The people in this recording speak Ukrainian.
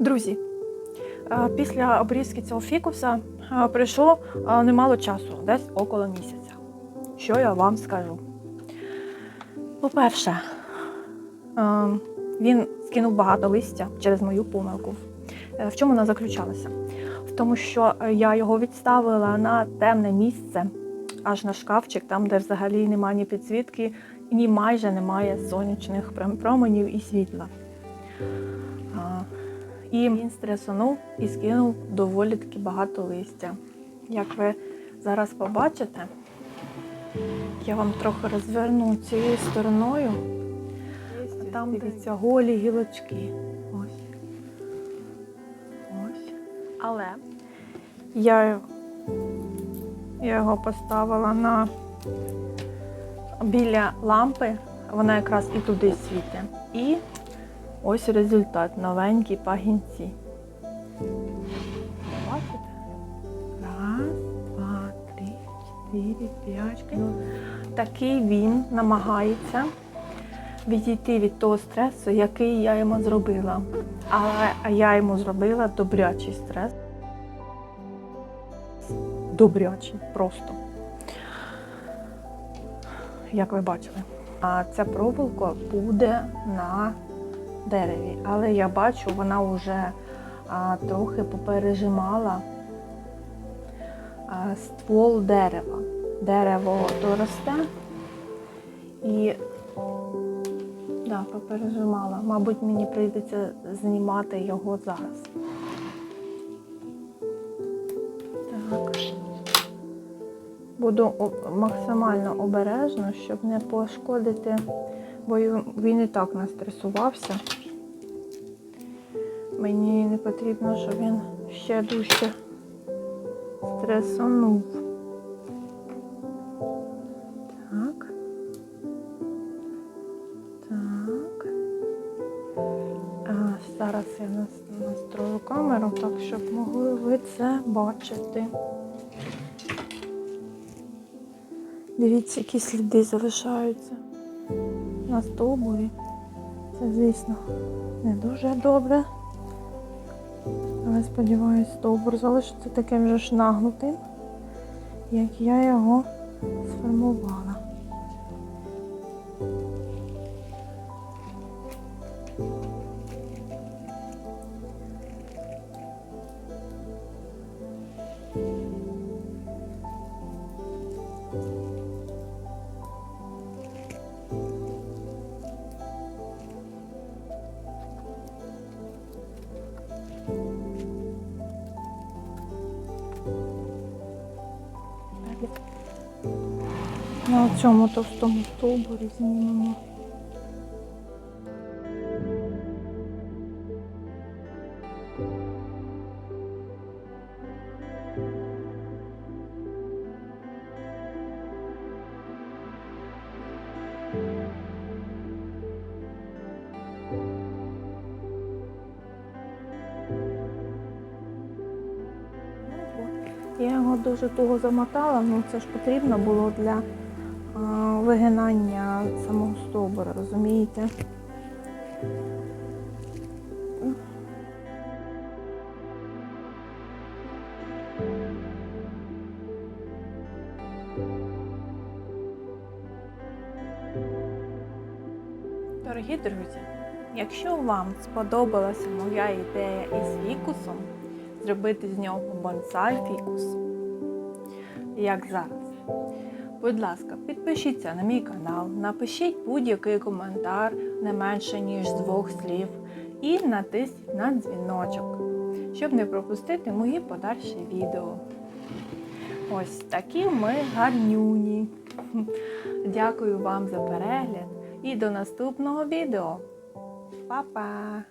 Друзі, е, після обрізки цього фікуса е, пройшло е, немало часу, десь около місяця. Що я вам скажу? По-перше, він скинув багато листя через мою помилку. В чому вона заключалася? В тому, що я його відставила на темне місце, аж на шкафчик, там, де взагалі немає ні підсвітки, ні майже немає сонячних променів і світла. А, І він стресонув і скинув доволі таки багато листя. Як ви зараз побачите, я вам трохи розверну цією стороною. Там дивіться голі гілочки. Ось. Ось. Але я, я його поставила на біля лампи, вона якраз і туди світить. І ось результат новенькі пагінці. Бачите? Раз, два, три, чотири, п'ять. Ну, Такий він намагається відійти від того стресу, який я йому зробила. Але я йому зробила добрячий стрес. Добрячий просто. Як ви бачили. А ця проволока буде на дереві. Але я бачу, вона вже а, трохи попережимала а, ствол дерева. Дерево то росте і да, попережимала. Мабуть, мені прийдеться знімати його зараз. Так. Буду максимально обережно, щоб не пошкодити, бо він і так настресувався. Мені не потрібно, щоб він ще дужче стресонув. Так. Так. Зараз я настрою камеру так, щоб могли ви це бачити. Дивіться, які сліди залишаються на стовбурі. Це, звісно, не дуже добре. Але сподіваюсь, стовбур залишиться таким же ж нагнутим, як я його сформувала. На цьому товстому стовбурі знімемо. Я його дуже туго замотала, ну це ж потрібно було для а, вигинання самого стовбура, розумієте? Дорогі друзі, якщо вам сподобалася моя ідея із фікусом, зробити з нього бонсай фікус, як зараз. Будь ласка, підпишіться на мій канал, напишіть будь-який коментар не менше, ніж з двох слів, і натисніть на дзвіночок, щоб не пропустити мої подальші відео. Ось такі ми гарнюні. Дякую вам за перегляд і до наступного відео. Па-па!